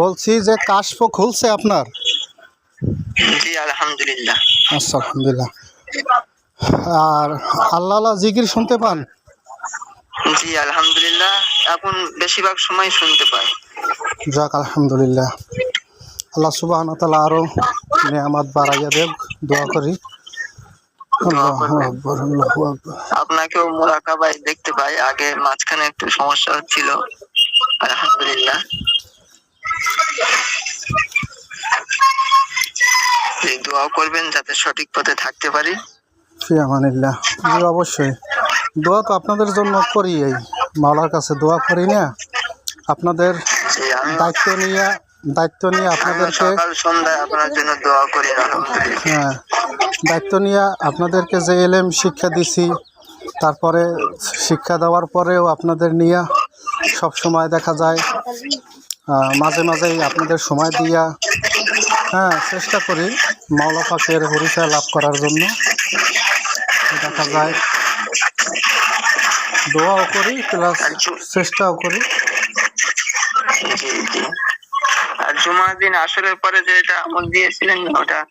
বলছি যে কাশফ খুলছে আপনার? জি আলহামদুলিল্লাহ। আচ্ছা আলহামদুলিল্লাহ। আর আল্লাহ আল্লাহ জিকির শুনতে পান? জি আলহামদুলিল্লাহ। এখন বেশিরভাগ সময় শুনতে পাই। যাক আলহামদুলিল্লাহ। আল্লাহ সুবাহ তালা আরও নিয়ামত বাড়াইয়া দেব দোয়া করি। আপনাকেও মোরাকাবাই দেখতে পাই। আগে মাঝখানে একটু সমস্যা হচ্ছিল আলহামদুলিল্লাহ। দোয়া করবেন যাতে সঠিক পথে থাকতে পারি। অবশ্যই। দোয়া তো আপনাদের জন্য করি এই। মাওলার কাছে দোয়া করি না। আপনাদের দায়িত্ব নিয়ে দায়িত্ব নিয়ে আপনাদেরকে আপনার জন্য দোয়া করি হ্যাঁ দায়িত্ব নিয়ে আপনাদেরকে যে এলেম শিক্ষা দিছি তারপরে শিক্ষা দেওয়ার পরেও আপনাদের নিয়ে সব সময় দেখা যায়। মাঝে মাঝেই আপনাদের সময় দিয়া হ্যাঁ চেষ্টা করি মাওলা পাকের পরিচয় লাভ করার জন্য। দেখা যায় দোয়াও করি প্লাস চেষ্টাও করি। আর জুমার দিন আসরের পরে যে এটা আমল দিয়েছিলেন ওটা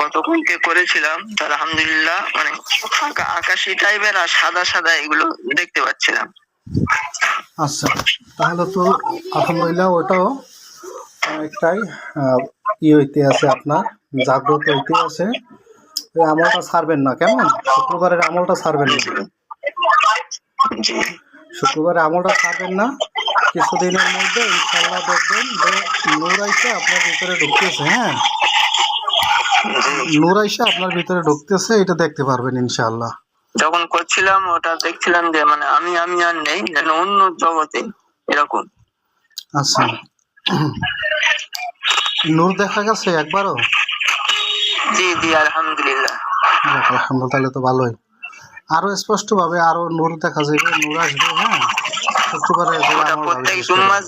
গতকালকে করেছিলাম। আলহামদুলিল্লাহ মানে আকা- আকাশি টাইপের আর সাদা সাদা এগুলো দেখতে পাচ্ছিলাম। আচ্ছা তাহলে তো আলহামদুলিল্লাহ ওটাও অনেকটাই ই হইতে আছে আপনার জাগ্রত হইতে আছে আমলটা ছাড়বেন না কেমন? শুক্রবারের আমলটা ছাড়বেন না? জি শুক্রবারের আমলটা ছাড়বেন না। কিছুদিনের মধ্যে ইনশাল্লাহ দেখবেন যে নূর আইসা আপনার ভিতরে ঢুকতেছে হ্যাঁ? নূর আইসা আপনার ভিতরে ঢুকতেছে এটা দেখতে পারবেন ইনশাল্লাহ যখন করছিলাম ওটা দেখছিলাম যে মানে আমি আমি আর নেই যেন অন্য জগতে এরকম। আচ্ছা। নূর দেখা গেছে একবারও? জি জি আলহামদুলিল্লাহ। আলহামদুলিল্লাহ তাহলে তো ভালোই। আরও স্পষ্ট ভাবে আরও নূর দেখা যাবে নূর আসবে হ্যাঁ? শুক্রবারে প্রত্যেক জুম্মা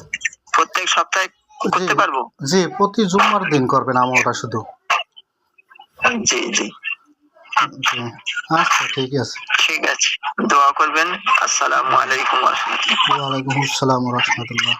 প্রত্যেক সপ্তাহে করতে পারব? জি প্রতি জুম্মার দিন করবেন আমলটা শুধু। জি জি। আচ্ছা ঠিক আছে। ঠিক আছে দোয়া করবেন। আসসালামু আলাইকুম রহমতুল্লাহ। ওয়ালাইকুম আসসালাম রহমতুল্লাহ।